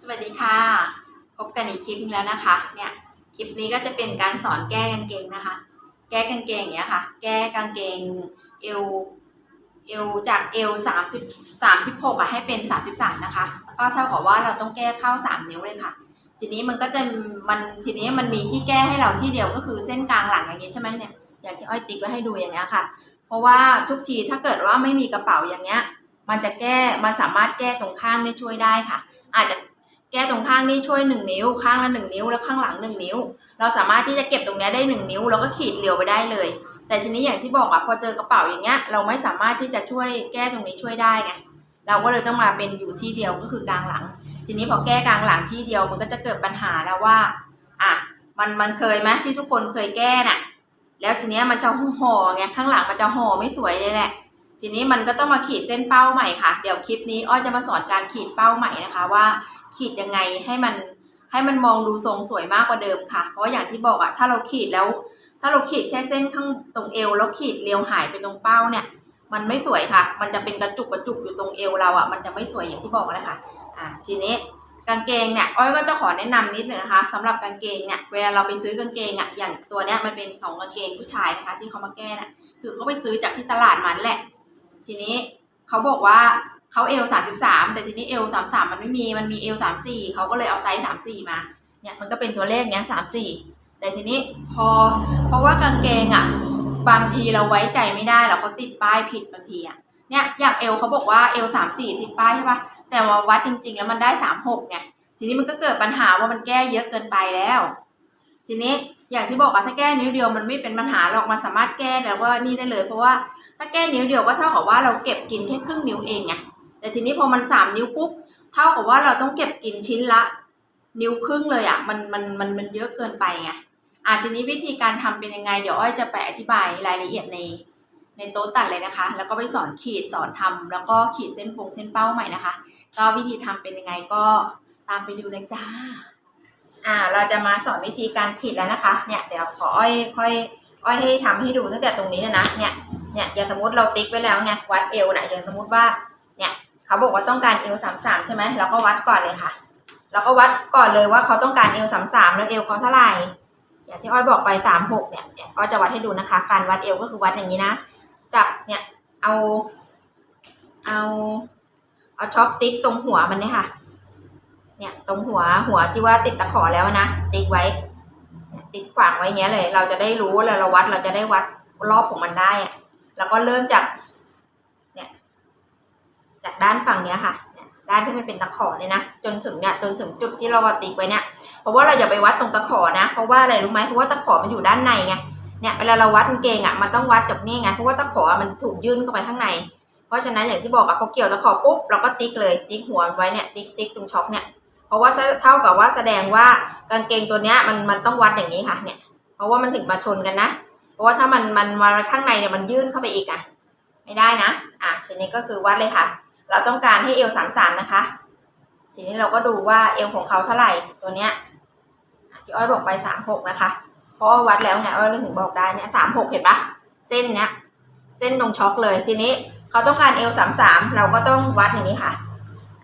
สวัสดีค่ะ พบกันอีกคลิปนึงแล้วนะคะเนี่ยคลิปนี้ก็จะเป็นการสอนแก้กางเกงนะคะ แก้กางเกงอย่างเงี้ยค่ะ แก้กางเกงเอวเอวจากเอวสามสิบสามสิบหกอะให้เป็นสามสิบสามนะคะแล้วก็เท่ากับว่าเราต้องแก้เข้าสามนิ้วเลยค่ะ ทีนี้มันก็จะมันทีนี้มันมีที่แก้ให้เราที่เดียวก็คือเส้นกลางหลังอย่างเงี้ยใช่ไหมเนี่ยอย่างที่อ้อยติ๊กไว้ให้ดูอย่างเงี้ยค่ะ เพราะว่าทุกทีถ้าเกิดว่าไม่มีกระเป๋าอย่างเงี้ยมันจะแก้ มันสามารถแก้ตรงข้างได้ช่วยได้ค่ะ อาจจะ แก้ตรงข้างนี่ช่วยหนึ่งนิ้ว ข้างละหนึ่งนิ้ว แล้วข้างหลังหนึ่งนิ้ว เราสามารถที่จะเก็บตรงนี้ได้หนึ่งนิ้ว แล้วก็ขีดเรียวไปได้เลย แต่ทีนี้อย่างที่บอกอะพอเจอกระเป๋าอย่างเงี้ย เราไม่สามารถที่จะช่วยแก้ตรงนี้ช่วยได้ไง เราก็เลยต้องมาเป็นอยู่ที่เดียวก็คือกลางหลัง ทีนี้พอแก้กลางหลังที่เดียวมันก็จะเกิดปัญหาแล้วว่า อะ มันมันเคยไหมที่ทุกคนเคยแก้น่ะ แล้วทีนี้มันจะห่อไง ข้างหลังมันจะห่อไม่สวยเลยแหละ ทีนี้มันก็ต้องมาขีดเส้นเป้าใหม่ค่ะ เดี๋ยวคลิปนี้อ้อยจะมาสอนการขีดเป้าใหม่นะคะว่า ขีดยังไงให้มันให้มันมองดูทรงสวยมากกว่าเดิมค่ะ เพราะอย่างที่บอกอะถ้าเราขีดแล้ว ถ้าเราขีดแค่เส้นข้างตรงเอวแล้วขีดเรียวหายไปตรงเป้าเนี่ย มันไม่สวยค่ะ มันจะเป็นกระจุกกระจุกอยู่ตรงเอวเราอะมันจะไม่สวยอย่างที่บอกเลยค่ะอ่าทีนี้กางเกงเนี่ยอ้อยก็จะขอแนะนำนิดนึงนะคะสำหรับกางเกงเนี่ยเวลาเราไปซื้อกางเกงอะอย่างตัวเนี้ยมันเป็นของกางเกงผู้ชายนะคะ ที่เขามาแก้น่ะคือเขาไปซื้อจากที่ตลาดมันแหละ ทีนี้เขาบอกว่าเขาเอลสามสิบสามแต่ทีนี้เอลสามสามมันไม่มีมันมีเอลสามสี่เขาก็เลยเอาไซส์สามสี่มาเนี่ยมันก็เป็นตัวเลขเนี้ยสามสี่แต่ทีนี้พอเพราะว่ากางเกงอะบางทีเราไว้ใจไม่ได้หรอกเขาติดป้ายผิดบางทีอะเนี่ยอย่างเอลเขาบอกว่าเอลสามสี่ติดป้ายใช่ปะแต่มาวัดจริง ๆ แล้วมันได้สามหกไงทีนี้มันก็เกิดปัญหาว่ามันแก้เยอะเกินไปแล้ว ทีนี้อย่างที่บอกอะถ้าแก้นิ้วเดียวมันไม่เป็นปัญหาหรอกมันสามารถแก้แล้วว่านี่ได้เลย เพราะว่า ถ้าแก้นิ้วเดียวก็เท่ากับว่าเราเก็บกินแค่ครึ่งนิ้วเองไงแต่ทีนี้พอมันสามนิ้วปุ๊บเท่ากับว่าเราต้องเก็บกินชิ้นละ นิ้วครึ่งเลยอะมันมันมันมันเยอะเกินไปไงอะทีนี้วิธีการทำเป็นยังไง เดี๋ยวอ้อยจะไปอธิบายรายละเอียดในในโต๊ะตัดเลยนะคะ แล้วก็ไปสอนขีดสอนทำแล้วก็ขีดเส้นปงเส้นเป้าใหม่นะคะ ก็วิธีทำเป็นยังไงก็ตามไปดูเลยจ้าอ่าเราจะมาสอนวิธีการขีดแล้วนะคะ เนี่ยเดี๋ยวขออ้อยค่อยอ้อยให้ทำให้ดูตั้งแต่ตรงนี้เลยนะเนี่ย เนี่ยอย่างสมมติเราติ๊กไว้แล้วไงวัดเอวนะอย่างสมมติว่าเนี่ยเขาบอกว่าต้องการเอวสามสามใช่ไหมเราก็วัดก่อนเลยค่ะเราก็วัดก่อนเลยว่าเขาต้องการเอวสามสามแล้วเอวเขาเท่าไหร่อย่างที่อ้อยบอกไปสามหกเนี่ยอ้อยจะวัดให้ดูนะคะ การวัดเอวก็คือวัดอย่างนี้นะจับเนี่ยเอาเอาเอาช็อปติ๊กตรงหัวมันเนี่ยค่ะ เนี่ยตรงหัวหัวที่ว่าติดตะขอแล้วนะติ๊กไว้ ติดขวางไว้เงี้ยเลย เราจะได้รู้แล้วเราวัดเราจะได้วัดรอบของมันได้อะ แล้วก็เริ่มจากเนี่ยจากด้านฝั่งเนี้ยค่ะเนี่ยด้านที่มันเป็นตะขอเนี่ยนะจนถึงเนี่ยจนถึงจุดที่เราติ๊กไว้เนี่ยเพราะว่าเราอย่าไปวัดตรงตะขอนะ เพราะว่าอะไรรู้ไหมเพราะว่าตะขอมันอยู่ด้านในไงเนี่ยเวลาเราวัดกางเกงอะมันต้องวัดจากนี่ไงเพราะว่าตะขอมันถูกยื่นเข้าไปข้างใน เพราะฉะนั้นอย่างที่บอกอะพอเกี่ยวตะขอปุ๊บเราก็ติ๊กเลยติ๊กหัวมันไว้เนี่ยติ๊กติ๊กตรงช็อคเนี่ยเพราะว่าเท่ากับว่าแสดงว่ากางเกงตัวเนี้ยมันมันต้องวัดอย่างนี้ค่ะเนี่ยเพราะว่ามันถึงมาชนกันนะ เพราะว่าถ้ามันมันมาข้างในเนี่ยมันยื่นเข้าไปอีกอะ ไม่ได้นะ อะทีนี้ก็คือวัดเลยค่ะ เราต้องการให้เอวสามสามนะคะ ทีนี้เราก็ดูว่าเอวของเขาเท่าไหร่ตัวเนี้ยที่อ้อยบอกไปสามหกนะคะ เพราะว่าวัดแล้วไงอ้อยเลยถึงบอกได้เนี่ยสามหกเห็นปะเส้นเนี้ยเส้นตรงช็อกเลยทีนี้เขาต้องการเอวสามสามเราก็ต้องวัดอย่างนี้ค่ะ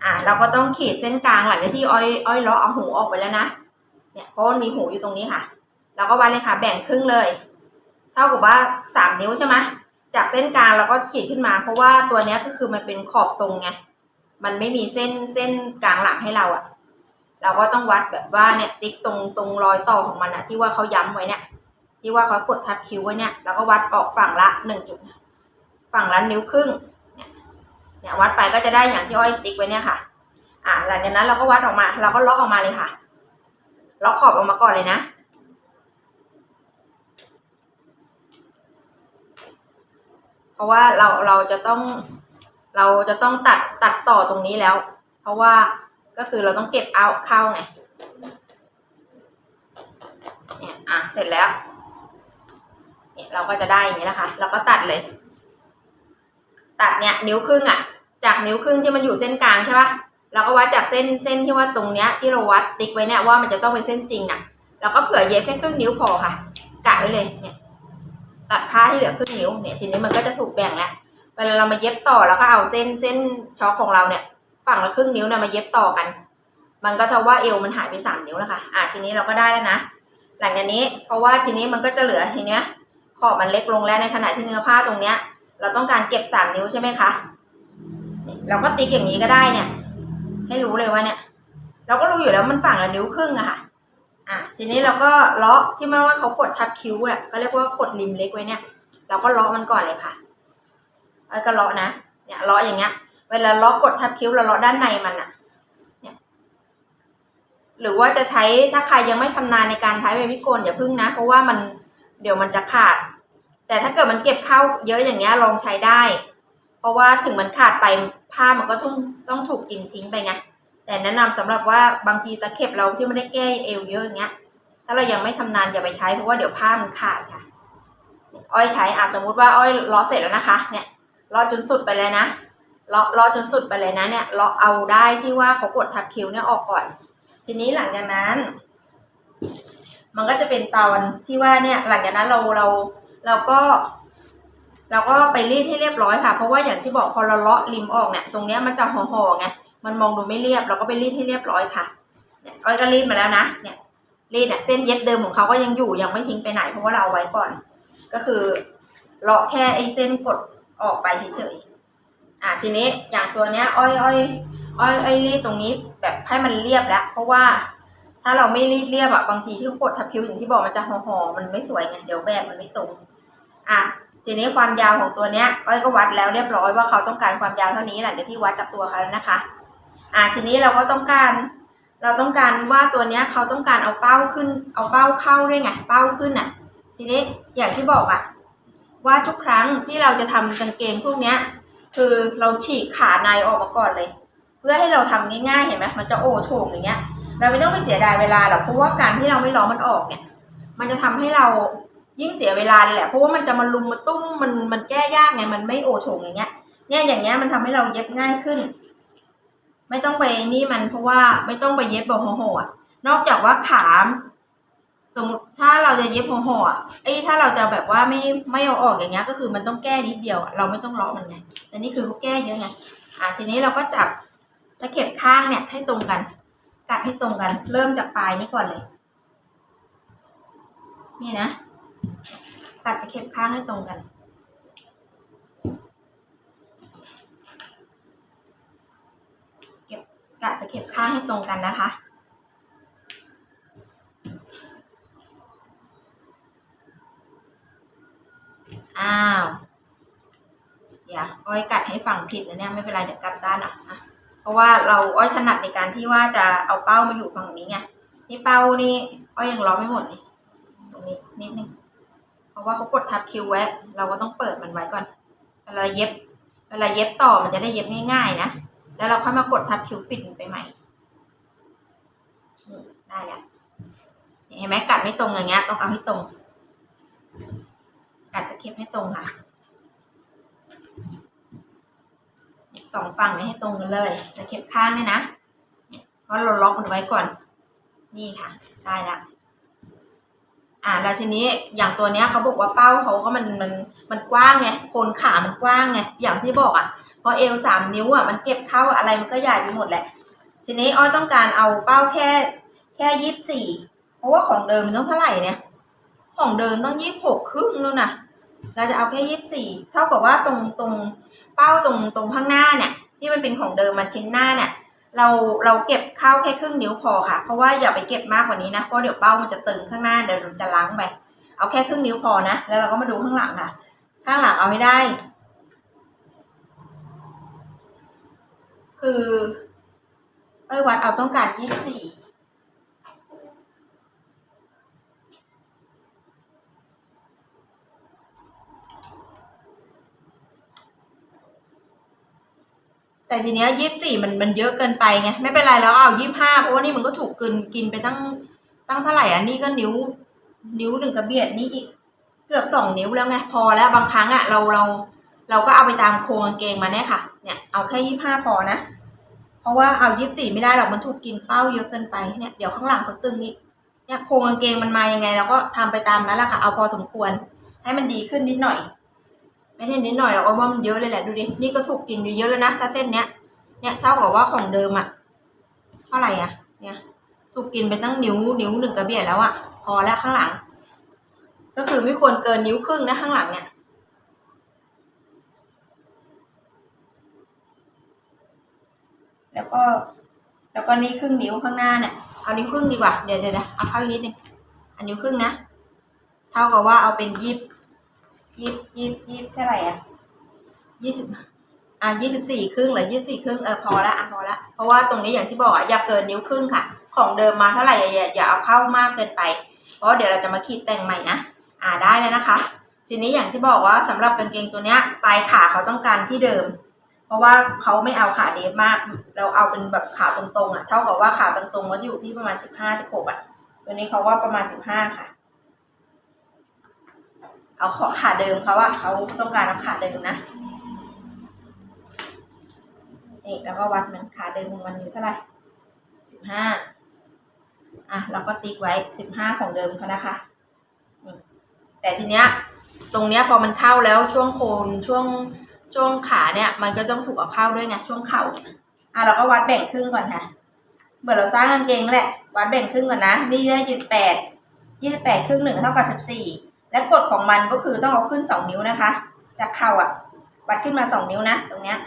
อะเราก็ต้องขีดเส้นกลางหลังจากที่อ้อยอ้อยลาะเอาหูออกไปแล้วนะ เนี่ยเพราะมันมีหูอยู่ตรงนี้ค่ะ เราก็วัดเลยค่ะ แบ่งครึ่งเลย เท่ากับว่าสามนิ้วใช่ไหมจากเส้นกลางเราก็ขีดขึ้นมา เพราะว่าตัวเนี้ยก็คือมันเป็นขอบตรงไงมันไม่มีเส้นเส้นกลางหลังให้เราอะเราก็ต้องวัดแบบว่าเนี่ยติ๊กตรงตรงรอยต่อของมันอะที่ว่าเขาย้ำไว้เนี่ย ที่ว่าเขากดทับคิ้วไว้เนี่ยเราก็วัดออกฝั่งละหนึ่งจุดฝั่งละนิ้วครึ่งเนี่ยเนี่ยวัดไปก็จะได้อย่างที่อ้อยติ๊กไว้เนี่ยค่ะ อ่าหลังจากนั้นเราก็วัดออกมา เราก็ล็อกออกมาเลยค่ะล็อกขอบออกมาก่อนเลยนะ เพราะว่าเราเราจะต้องเราจะต้องตัดตัดต่อตรงนี้แล้ว เพราะว่าก็คือเราต้องเก็บเอาเข้าไงเนี่ยอะเสร็จแล้วเนี่ยเราก็จะได้อย่างนี้นะคะ เราก็ตัดเลย ตัดเนี่ยนิ้วครึ่งอะ จากนิ้วครึ่งที่มันอยู่เส้นกลางใช่ปะเราก็วัดจากเส้นเส้นที่ว่าตรงเนี้ยที่เราวัดติ๊กไว้เนี่ยว่ามันจะต้องเป็นเส้นจริงน่ะเราก็เผื่อเย็บแค่ครึ่งนิ้วพอค่ะกะไว้เลยเนี่ย ตัดผ้าที่เหลือครึ่งนิ้วเนี่ยทีนี้มันก็จะถูกแบ่งแล้วเวลาเรามาเย็บต่อแล้วก็เอาเส้นเส้นช็อคของเราเนี่ย ฝั่งละครึ่งนิ้วเนี่ยมาเย็บต่อกัน มันก็จะว่าเอวมันหายไปสามนิ้วแล้วค่ะอะทีนี้เราก็ได้แล้วนะหลังจากนี้เพราะว่าทีนี้มันก็จะเหลือทีเนี้ยขอบมันเล็กลงแล้วในขณะที่เนื้อผ้าตรงเนี้ย เราต้องการเก็บสามนิ้วใช่ไหมคะเราก็ติ๊กอย่างนี้ก็ได้เนี่ย ให้รู้เลยว่าเนี่ย เราก็รู้อยู่แล้วมันฝั่งละนิ้วครึ่งอะค่ะ อะทีนี้เราก็เลาะที่มันว่าเขากดทับคิ้วอะเขาเรียกว่ากดริมเล็กไว้เนี่ย เราก็เลาะมันก่อนเลยค่ะแล้วก็เลาะนะเนี่ยเลาะอย่างเงี้ย เวลาเลาะกดทับคิ้วเราเลาะด้านในมันอะเนี่ยหรือว่าจะใช้ถ้าใครยังไม่ชำนาญในการใช้เบบี้โกนอย่าพึ่งนะ เพราะว่ามันเดี๋ยวมันจะขาด แต่ถ้าเกิดมันเก็บเข้าเยอะอย่างเงี้ยลองใช้ได้ เพราะว่าถึงมันขาดไปผ้ามันก็ต้องต้องถูกกินทิ้งไปไง แต่แนะนำสำหรับว่าบางทีตะเข็บเราที่ไม่ได้แก้เอวเยอะอย่างเงี้ย ถ้าเรายังไม่ชำนาญอย่าไปใช้เพราะว่าเดี๋ยวผ้ามันขาดค่ะ อ้อยใช้อะสมมุติว่าอ้อยล้อเสร็จแล้วนะคะ เนี่ยล้อจนสุดไปเลยนะล้อล้อจนสุดไปเลยนะเนี่ยล้อเอาได้ที่ว่าเขากดทับคิ้วเนี่ยออกก่อน ทีนี้หลังจากนั้น มันก็จะเป็นตอนที่ว่าเนี่ยหลังจากนั้นเราเราเราก็เราก็ไปรีดให้เรียบร้อยค่ะ เพราะว่าอย่างที่บอกพอเราเลาะริมออกเนี่ย ตรงเนี้ยมันจะห่อๆไง มันมองดูไม่เรียบ เราก็ไปรีดให้เรียบร้อยค่ะเนี่ยอ้อยก็รีดมาแล้วนะ เนี่ยรีดเนี่ยเส้นเย็บเดิมของเขาก็ยังอยู่ยังไม่ทิ้งไปไหนเพราะว่าเราเอาไว้ก่อน ก็คือเลาะแค่ไอ้เส้นกดออกไปเฉยๆอะทีนี้อย่างตัวเนี้ยอ้อยอ้อยอ้อยอ้อยรีดตรงนี้แบบให้มันเรียบแล้วเพราะว่าถ้าเราไม่รีดเรียบอะบางทีที่กดทับคิ้วอย่างที่บอกมันจะห่อๆมันไม่สวยไงเดี๋ยวแบบมันไม่ตรงอะทีนี้ความยาวของตัวเนี้ยอ้อยก็วัดแล้วเรียบร้อยว่าเขาต้องการความยาวเท่านี้หลังจากที่วัดจากตัวเขาแล้วนะคะ อะทีนี้เราก็ต้องการ เราต้องการว่าตัวเนี้ยเขาต้องการเอาเป้าขึ้น เอาเป้าเข้าด้วยไง เป้าขึ้นอะ ทีนี้อย่างที่บอกอะว่าทุกครั้งที่เราจะทำกางเกงพวกเนี้ย คือเราฉีกขาในออกมาก่อนเลย เพื่อให้เราทำง่ายๆเห็นไหมมันจะโอโถงอย่างเงี้ย เราไม่ต้องไปเสียดายเวลาหรอกเพราะว่าการที่เราไม่ล้อมันออกเนี่ย มันจะทำให้เรายิ่งเสียเวลาเลยแหละเพราะว่ามันจะมาลุมมาตุ้มมันมันแก้ยากไงมันไม่โอโถงอย่างเงี้ยเนี่ยอย่างเงี้ยมันทำให้เราเย็บง่ายขึ้น ไม่ต้องไปนี่มันเพราะว่าไม่ต้องไปเย็บแบบห่อๆอะนอกจากว่าขามสมมติถ้าเราจะเย็บห่อๆอะไอ้ถ้าเราจะแบบว่าไม่ไม่เอาออกอย่างเงี้ยก็คือมันต้องแก้นิดเดียวอะเราไม่ต้องเลาะมันไงแต่นี่คือเขาแก้เยอะไงอะทีนี้เราก็จับตะเข็บข้างเนี่ยให้ตรงกัน กัดให้ตรงกัน เริ่มจากปลายนี้ก่อนเลย นี่นะ กัดตะเข็บข้างให้ตรงกัน เก็บกัดตะเข็บข้างให้ตรงกันนะคะ อ้าวเดี๋ยวอ้อยกัดให้ฝั่งผิดนะเนี่ยไม่เป็นไรเดี๋ยวกลับด้านอะนะเพราะว่าเราอ้อยถนัดในการที่ว่าจะเอาเป้ามาอยู่ฝั่งนี้ไงนี่เป้านี่อ้อยยังล้อไม่หมดเลยตรงนี้นิดนึงเพราะว่าเขากดทับคิวไว้ เราก็ต้องเปิดมันไว้ก่อนเวลาเย็บเวลาเย็บต่อมันจะได้เย็บง่ายๆนะ แล้วเราค่อยมากดทับคิวปิดมันไปใหม่นี่ได้แล้วเห็นไหมกัดไม่ตรงอย่างเงี้ยต้องเอาให้ตรง กัดตะเข็บให้ตรงค่ะสองฝั่งเนี่ยให้ตรงกันเลยตะเข็บข้างเนี่ยนะเนี่ยเพราะเราล็อกมันไว้ก่อน นี่ค่ะ ได้แล้วอ่าแล้วทีนี้อย่างตัวเนี้ยเขาบอกว่าเป้าเขาก็มันมันมันกว้างไงโคนขามันกว้างไงอย่างที่บอกอะ พอเอวสามนิ้วอะมันเก็บเข้าอะไรมันก็ใหญ่ไปหมดแหละ ทีนี้อ้อยต้องการเอาเป้าแค่แค่ยี่สิบสี่เพราะว่าของเดิมต้องเท่าไหร่เนี่ย ของเดิมต้องยี่สิบหกครึ่งนู่นน่ะ เราจะเอาแค่ยี่สิบสี่เท่ากับว่าตรงตรงเป้าตรงตรงข้างหน้าเนี่ย ที่มันเป็นของเดิมมันชิ้นหน้าเนี่ยเราเราเก็บเข้าแค่ครึ่งนิ้วพอค่ะ เพราะว่าอย่าไปเก็บมากกว่านี้นะ เพราะเดี๋ยวเป้ามันจะตึงข้างหน้าเดี๋ยวจะล้างไป เอาแค่ครึ่งนิ้วพอนะ แล้วเราก็มาดูข้างหลังค่ะ ข้างหลังเอาให้ได้ คือเอ้ยวัดเอาต้องการยี่สิบสี่แต่ทีเนี้ยยี่สี่มันมันเยอะเกินไปไงไม่เป็นไรแล้วเอายี่ห้าเพราะว่านี่มันก็ถูกกินกินไปตั้งตั้งเท่าไหร่อะนี่ก็นิ้ว นิ้วหนึ่งกระเบียดนี่อีกเกือบสองนิ้วแล้วไงพอแล้วบางครั้งอะเราเราเราก็เอาไปตามโครงกางเกงมาเนี่ยค่ะ เนี่ยเอาแค่ยี่ห้าพอนะ เพราะว่าเอายี่สี่ไม่ได้หรอกมันถูกกินเป้าเยอะเกินไปเนี่ยเดี๋ยวข้างหลังเขาตึงอีกเนี่ยโครงกางเกงมันมายังไงเราก็ทำไปตามนั้นแหละค่ะเอาพอสมควร ให้มันดีขึ้นนิดหน่อย ไม่ใช่นิดหน่อยหรอกว่ามันเยอะเลยแหละดูดินี่ก็ถูกกินอยู่เยอะแล้วนะถ้าเส้นเนี้ยเนี่ยเท่ากับว่าของเดิมอะเท่าไหร่อะเนี่ยถูกกินไปตั้งนิ้วนิ้วหนึ่งกระเบียดแล้วอะพอแล้วข้างหลัง ก็คือไม่ควรเกินนิ้วครึ่งนะข้างหลังเนี่ย แล้วก็ แล้วก็นี่ครึ่งนิ้วข้างหน้าเนี่ยเอานิ้วครึ่งดีกว่าเดี๋ยวเดี๋ยวเดี๋ยวเอาเข้าอีกนิดนึงอันนิ้วครึ่งนะ เท่ากับว่าเอาเป็นยี่สิบยี่สิบยี่สิบยิบเท่าไหร่อะยี่สิบอะยี่สิบสี่ครึ่งหรือยี่สิบสี่ครึ่งเออพอละอะพอละเพราะว่าตรงนี้อย่างที่บอกอะอย่าเกินนิ้วครึ่งค่ะ ของเดิมมาเท่าไหร่อย่าอย่าเอาเข้ามากเกินไป เพราะเดี๋ยวเราจะมาขีดแต่งใหม่นะอ่าได้แล้วนะคะ ทีนี้อย่างที่บอกว่าสำหรับกางเกงตัวเนี้ยปลายขาเขาต้องการที่เดิม เพราะว่าเขาไม่เอาขาเดฟมาก เราเอาเป็นแบบขาตรงๆอะ เท่ากับว่าขาตรงๆก็อยู่ที่ประมาณสิบห้าสิบหกอะ ตัวนี้เขาว่าประมาณสิบห้าค่ะ เอาขอขาเดิมเขาว่าเขาต้องการเอาขาเดิมนะนี่แล้วก็วัดมันขาเดิมของมันอยู่เท่าไหร่สิบห้าอะเราก็ติ๊กไว้สิบห้าของเดิมเขานะคะแต่ทีเนี้ยตรงเนี้ยพอมันเข้าแล้วช่วงโคนช่วง ช่วงขาเนี่ย มันก็ต้องถูกเอาเข้าด้วยไงช่วงเข่าเนี่ยอะเราก็วัดแบ่งครึ่งก่อนค่ะเหมือนเราสร้างกางเกงแหละ วัดแบ่งครึ่งก่อนนะ นี่ได้ยี่สิบแปดยี่สิบแปดครึ่งหนึ่งเท่ากับสิบสี่และกฎของมันก็คือต้องเอาขึ้นสองนิ้วนะคะ จากเข่าอะ วัดขึ้นมาสองนิ้วนะ ตรงเนี้ย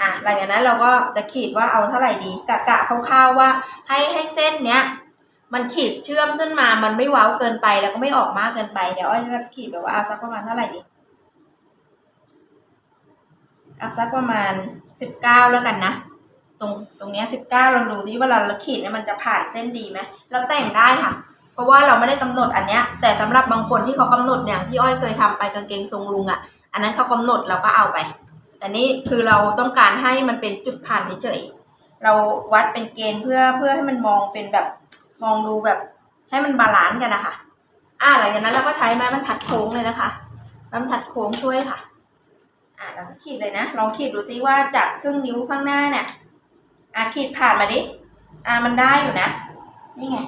อะหลังจากนั้นเราก็จะขีดว่าเอาเท่าไหร่ดีกะกะคร่าวๆว่าให้ให้เส้นเนี้ยมันขีดเชื่อมเส้นมา มันไม่เว้าเกินไปแล้วก็ไม่ออกมากเกินไป เดี๋ยวอ้อยก็จะขีดแบบว่าเอาสักประมาณเท่าไหร่ดี เอาสักประมาณสิบเก้าแล้วกันนะ ตรงตรงเนี้ยสิบเก้าลองดูที่เวลาเราขีดเนี่ยมันจะผ่านเส้นดีไหมเราแต่งได้ค่ะ เพราะว่าเราไม่ได้กำหนดอันเนี้ย แต่สำหรับบางคนที่เขากำหนดอย่างที่อ้อยเคยทำไปกางเกงทรงลุงอะ่ะ อันนั้นเขากำหนดเราก็เอาไป แต่นี่คือเราต้องการให้มันเป็นจุดผ่านเฉยๆเราวัดเป็นเกณฑ์เพื่อเพื่อให้มันมองเป็นแบบมองดูแบบให้มันบาลานซ์กันนะคะอ่าหลังจากนั้นเราก็ใช้ไม้บรรทัดโค้งเลยนะคะไม้บรรทัดโค้งช่วยค่ะ อ่าเราขีดเลยนะ ลองขีดดูซิว่าจากครึ่งนิ้วข้างหน้าเนี่ยอ่าขีดผ่านมาดิอ่ามันได้อยู่นะ นี่ไง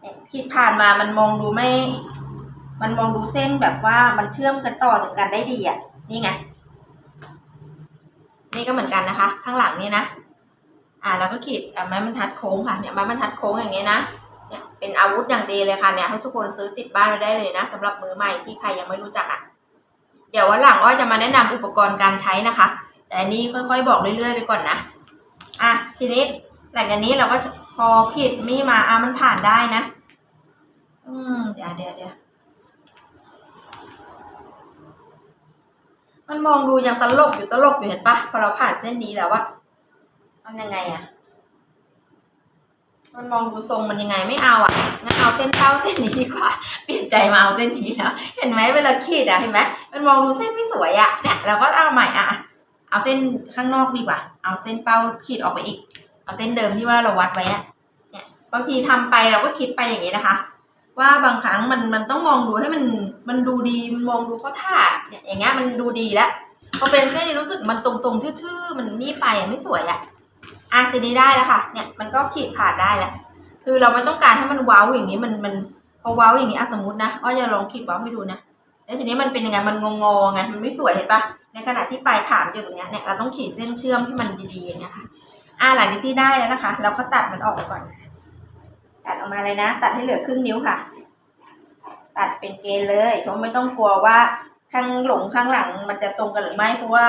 เนี่ยขีดผ่านมามันมองดูไม่ มันมองดูเส้นแบบว่ามันเชื่อมกันต่อถึงกันได้ดีอะ นี่ไง นี่ก็เหมือนกันนะคะ ข้างหลังนี่นะ อ่าเราก็ขีดอ่าไม้บรรทัดโค้งค่ะ เนี่ยไม้บรรทัดโค้งอย่างเงี้ยนะเนี่ยเป็นอาวุธอย่างดีเลยค่ะเนี่ยให้ทุกคนซื้อติดบ้านไว้ได้เลยนะสำหรับมือใหม่ที่ใครยังไม่รู้จักอะ เดี๋ยววันหลังอ้อยจะมาแนะนำอุปกรณ์การใช้นะคะ แต่อันนี้ค่อยๆ บอกเรื่อยๆ ไปก่อนนะ อะทีนี้หลังจากนี้เราก็พอผิดมีมาอะมันผ่านได้นะ อืมเดี๋ยวเดี๋ยวเดี๋ยวมันมองดูยังตลกอยู่ตลกอยู่เห็นปะพอเราผ่านเส้นนี้แล้วว่าทำยังไงอะ มันมองดูทรงมันยังไงไม่เอาอะงั้นเอาเส้นเท้าเส้นนี้ดีกว่า เปลี่ยนใจมาเอาเส้นนี้แล้วเห็นไหมเวลาขีดอะเห็นไหมมันมองดูเส้นไม่สวยอะเนี่ยเราก็เอาใหม่อะเอาเส้นข้างนอกดีกว่า เอาเส้นเป้าขีดออกไปอีก เอาเส้นเดิมที่ว่าเราวัดไว้อะเนี่ยบางทีทำไปเราก็คิดไปอย่างนี้นะคะ ว่าบางครั้งมันมันต้องมองดูให้มันมันดูดีมันมองดูเขาท่าเนี่ยอย่างเงี้ยมันดูดีแล้วพอเป็นเส้นนี้รู้สึกมันตรงๆทื่อๆมันนี่ไปอะไม่สวยอะ อะชนี้ได้แล้วค่ะ เนี่ยมันก็ขีดผ่านได้แล้ว คือเราไม่ต้องการให้มันเว้าอย่างนี้มันมันพอเว้าอย่างนี้อะสมมตินะอ้อยจะลองขีดเว้าให้ดูนะแล้วทีนี้มันเป็นยังไงมันงงๆไงมันไม่สวยเห็นปะในขณะที่ปลายขามอยู่ตรงเนี้ยเนี่ยเราต้องขีดเส้นเชื่อมที่มันดีๆอย่างเงี้ยค่ะอะหลังจากที่ได้แล้วนะคะ เราก็ตัดมันออกก่อน ตัดออกมาเลยนะ ตัดให้เหลือครึ่งนิ้วค่ะ ตัดเป็นเกณฑ์เลยเพราะไม่ต้องกลัวว่าข้างหลงข้างหลังมันจะตรงกันหรือไม่เพราะว่า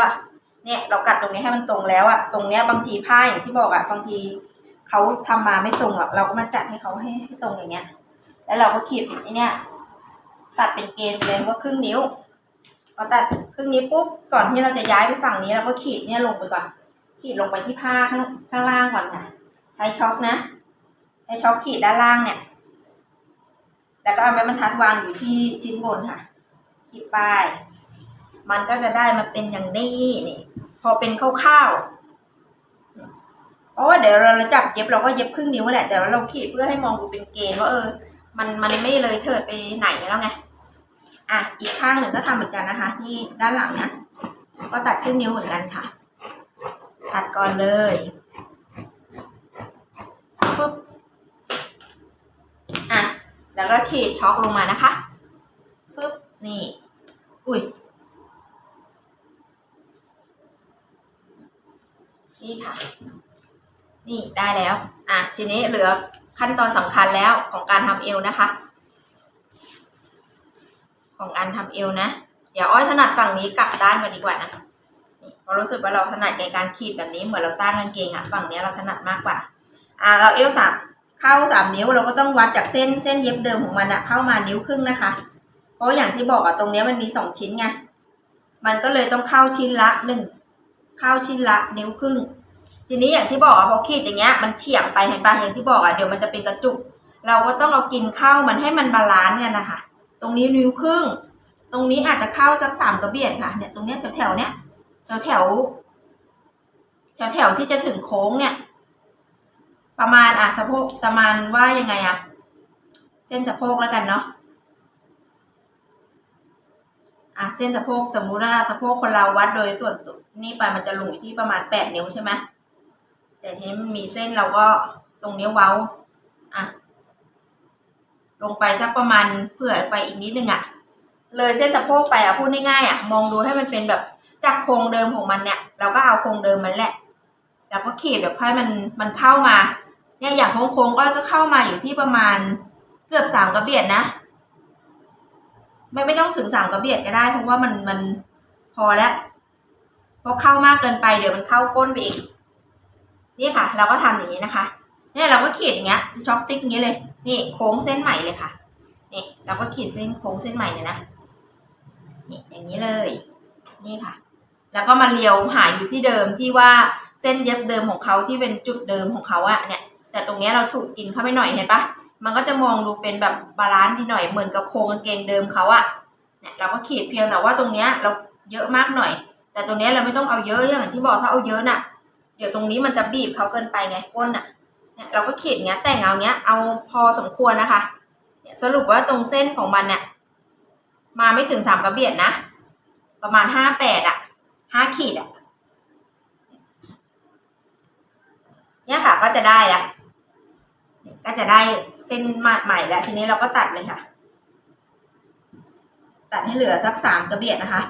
เนี่ยเรากัดตรงนี้ให้มันตรงแล้วอะตรงเนี้ยบางทีผ้าอย่างที่บอกอะบางทีเขาทำมาไม่ตรงหรอกเราก็มาจัดให้เขาให้ให้ตรงอย่างเงี้ย แล้วเราก็ขีดไอ้เนี่ยตัดเป็นเกณฑ์เลยว่าครึ่งนิ้วพอตัดครึ่งนิ้วปุ๊บก่อนที่เราจะย้ายไปฝั่งนี้เราก็ขีดเนี่ยลงไปก่อน ขีดลงไปที่ผ้าข้างข้างล่างก่อนค่ะใช้ช็อคนะใช้ช็อคขีดด้านล่างเนี่ย แล้วก็เอาไม้บรรทัดวางอยู่ที่ชิ้นบนค่ะขีดป้าย มันก็จะได้มาเป็นอย่างนี้นี่ พอเป็นคร่าวๆเพราะว่าเดี๋ยวเราจับเย็บเราก็เย็บครึ่งนิ้วแหละ แต่ว่าเราขีดเพื่อให้มองดูเป็นเกณฑ์ว่าเออ มันมันไม่เลยเถิดไปไหนแล้วไง อะ อีกข้างหนึ่งก็ทำเหมือนกันนะคะ ที่ด้านหลังนะ ก็ตัดครึ่งนิ้วเหมือนกันค่ะ ตัดก่อนเลยปุ๊บ อะ แล้วก็ขีดช็อคลงมานะคะ ปึ๊บ นี่ อุ้ย นี่ค่ะ นี่ได้แล้ว อะทีนี้เหลือขั้นตอนสำคัญแล้วของการทำเอวนะคะ ของการทำเอวนะเดี๋ยวอ้อยถนัดฝั่งนี้กลับด้านมาดีกว่านะนี่เพราะรู้สึกว่าเราถนัดในการขีดแบบนี้เหมือนเราตั้งกางเกงอะฝั่งนี้เราถนัดมากกว่า อ่าเราเอวสามเข้าสามนิ้วเราก็ต้องวัดจากเส้นเส้นเย็บเดิมของมันอะเข้ามานิ้วครึ่งนะคะ เพราะอย่างที่บอกอะตรงนี้มันมีสองชิ้นไงมันก็เลยต้องเข้าชิ้นละหนึ่ง ข้าชิ้นละนิ้วครึ่ง ทีนี้อย่างที่บอกอะพอขีดอย่างเงี้ยมันเฉียงไปเห็นปะอย่างที่บอกอะเดี๋ยวมันจะเป็นกระจุก เราก็ต้องเอากินเข้ามันให้มันบาลานซ์กันนะคะ ตรงนี้นิ้วครึ่ง ตรงนี้อาจจะเข้าสักสามกระเบียดค่ะเนี่ยตรงเนี้ยแถวแถวๆเนี้ยแถวแถวแถวแถวที่จะถึงโค้งเนี่ย ประมาณอะสะโพกประมาณว่ายังไงอะเส้นสะโพกแล้วกันเนาะ อะเส้นสะโพกสมมุติว่าสะโพกคนเราวัดโดยส่วนนี่ไปมันจะลงอยู่ที่ประมาณแปดนิ้วใช่ไหมแต่ทีนี้มันมีเส้นเราก็ตรงนี้เว้าอะลงไปสักประมาณเผื่อไปอีกนิดนึงอะ เลยเส้นสะโพกไปอะพูดง่ายๆอะมองดูให้มันเป็นแบบจากโครงเดิมของมันเนี่ย เราก็เอาโครงเดิมมันแหละแล้วก็ขีดแบบให้มันมันเข้ามา เนี่ยอย่างโค้งๆก็เข้ามาอยู่ที่ประมาณเกือบสามกระเบียดนะ ไม่ไม่ต้องถึงสามกระเบียดก็ได้ เพราะว่ามันมันพอแล้วเพราะเข้ามากเกินไปเดี๋ยวมันเข้าก้นไปอีก นี่ค่ะ เราก็ทำอย่างนี้นะคะเนี่ยเราก็ขีดอย่างเงี้ยจะช็อปติ๊กอย่างนี้เลย นี่โค้งเส้นใหม่เลยค่ะนี่เราก็ขีดเส้นโค้งเส้นใหม่เลยนะนี่อย่างนี้เลย นี่ค่ะ แล้วก็มาเลียวหาอยู่ที่เดิมที่ว่าเส้นเย็บเดิมของเขาที่เป็นจุดเดิมของเขาอะเนี่ย แต่ตรงเนี้ยเราถูกกินเข้าไปหน่อยเห็นปะ มันก็จะมองดูเป็นแบบบาลานซ์ดีหน่อยเหมือนกับโครงกางเกงเดิมเขาอะเนี่ยเราก็ขีดเพียงแต่ว่าตรงเนี้ยเราเยอะมากหน่อย แต่ตรงเนี้ยเราไม่ต้องเอาเยอะอย่างที่บอกถ้าเอาเยอะน่ะ เดี๋ยวตรงนี้มันจะบีบเขาเกินไปไงก้นน่ะเนี่ยเราก็ขีดเงี้ยแต่งเอาเงี้ยเอาพอสมควรนะคะเนี่ยสรุปว่าตรงเส้นของมันเนี่ยมาไม่ถึงสามกระเบียดนะ ประมาณห้าแปดอะห้าขีดอะเนี่ยค่ะก็จะได้ละก็จะได้ ส้นใหม่แล้วทีนี้เราก็ตัดเลยค่ะ ตัดให้เหลือสักสามกระเบียดนะคะ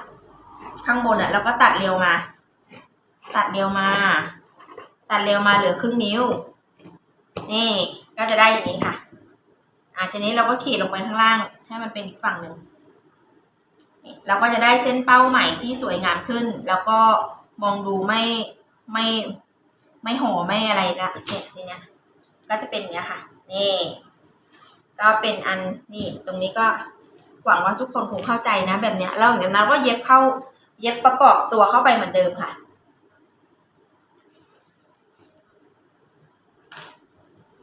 ข้างบนอะเราก็ตัดเร็วมา ตัดเร็วมา ตัดเร็วมาเหลือครึ่งนิ้ว นี่ก็จะได้อย่างนี้ค่ะ อ่าทีนี้เราก็ขีดลงไปข้างล่าง ให้มันเป็นอีกฝั่งหนึ่งเราก็จะได้เส้นเป้าใหม่ที่สวยงามขึ้น แล้วก็มองดูไม่ไม่ไม่ห่อไม่อะไรละเนี่ยทีเนี้ยก็จะเป็นอย่างเงี้ยค่ะนี่ ก็เป็นอันนี่ตรงนี้ก็หวังว่าทุกคนคงเข้าใจนะแบบเนี้ยแล้วอย่างนั้นก็เย็บเข้าเย็บประกอบตัวเข้าไปเหมือนเดิมค่ะ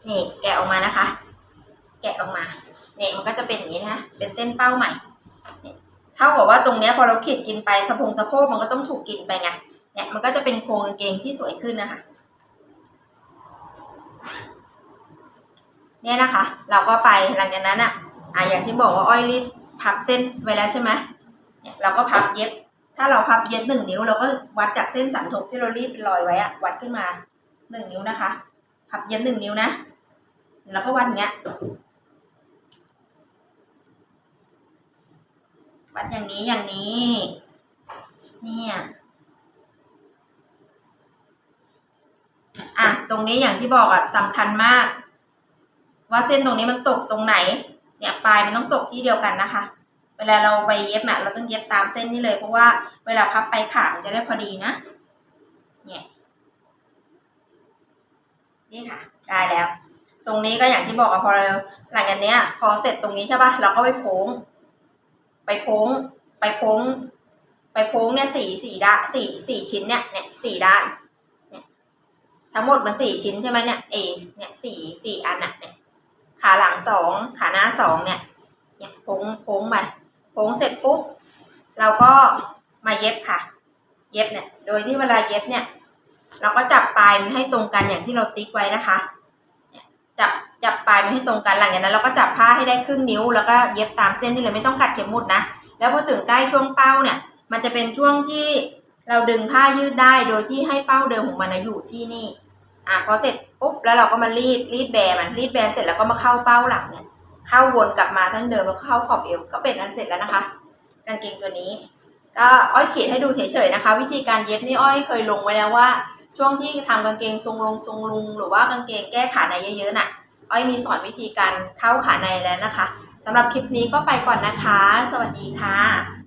นี่แกะออกมานะคะ แกะออกมาเนี่ยมันก็จะเป็นอย่างนี้นะเป็นเส้นเป้าใหม่เนี่ยเท่ากับว่าตรงเนี้ยพอเราขีดกินไปสะพงสะโพกมันก็ต้องถูกกินไปไงเนี่ยมันก็จะเป็นโครงกางเกงที่สวยขึ้นนะคะ เนี่ยนะคะ เราก็ไปหลังจากนั้นอะอะอย่างที่บอกว่าอ้อยรีดพับเส้นไว้แล้วใช่ไหมเนี่ยเราก็พับเย็บ ถ้าเราพับเย็บหนึ่งนิ้ว เราก็วัดจากเส้นสันทบที่เรารีดเป็นรอยไว้อะวัดขึ้นมาหนึ่งนิ้วนะคะ พับเย็บหนึ่งนิ้วนะ แล้วก็วัดอย่างเงี้ย วัดอย่างนี้อย่างนี้ เนี่ยอะตรงนี้อย่างที่บอกอะสำคัญมาก ว่าเส้นตรงนี้มันตกตรงไหน เนี่ยปลายมันต้องตกที่เดียวกันนะคะ เวลาเราไปเย็บน่ะเราต้องเย็บตามเส้นนี้เลย เพราะว่าเวลาพับไปขามันจะได้พอดีนะ เนี่ย นี่ค่ะ ได้แล้ว ตรงนี้ก็อย่างที่บอกอะพอเราหลังจากเนี้ย พอเสร็จตรงนี้ใช่ปะเราก็ไปโพ้ง ไปโพ้ง ไปโพ้ง ไปโพ้งเนี่ยสี่สี่ด้านสี่สี่ชิ้นเนี่ย เนี่ยสี่ด้านเนี่ยทั้งหมดมันสี่ชิ้นใช่ไหมเนี่ยเอเนี่ยสี่สี่อันอะเนี่ย ขาหลังสองขาหน้าสองเนี่ยเนี่ยโค้งโค้งไปโค้งเสร็จปุ๊บเราก็มาเย็บค่ะ เย็บเนี่ย โดยที่เวลาเย็บเนี่ย เราก็จับปลายมันให้ตรงกันอย่างที่เราติ๊กไว้นะคะจับจับปลายมันให้ตรงกันหลังจากนั้นเราก็จับผ้าให้ได้ครึ่งนิ้ว แล้วก็เย็บตามเส้นนี่เลยไม่ต้องกัดเข็มหมุดนะ แล้วพอถึงใกล้ช่วงเป้าเนี่ย มันจะเป็นช่วงที่เราดึงผ้ายืดได้โดยที่ให้เป้าเดิมของมันอยู่ที่นี่ อะพอเสร็จปุ๊บแล้วเราก็มารีดรีดแบร์มันรีดแบร์เสร็จแล้วก็มาเข้าเป้าหลังเนี่ย เข้าวนกลับมาทั้งเดิมแล้วเข้าขอบเอวก็เป็นอันเสร็จแล้วนะคะกางเกงตัวนี้ ก็อ้อยขีดให้ดูเฉยๆนะคะ วิธีการเย็บนี่อ้อยเคยลงไว้แล้วว่า ช่วงที่ทำกางเกงทรงลงทรงลุง หรือว่ากางเกงแก้ขาในเยอะๆน่ะ อ้อยมีสอนวิธีการเข้าขาในแล้วนะคะสำหรับคลิปนี้ก็ไปก่อนนะคะ สวัสดีค่ะ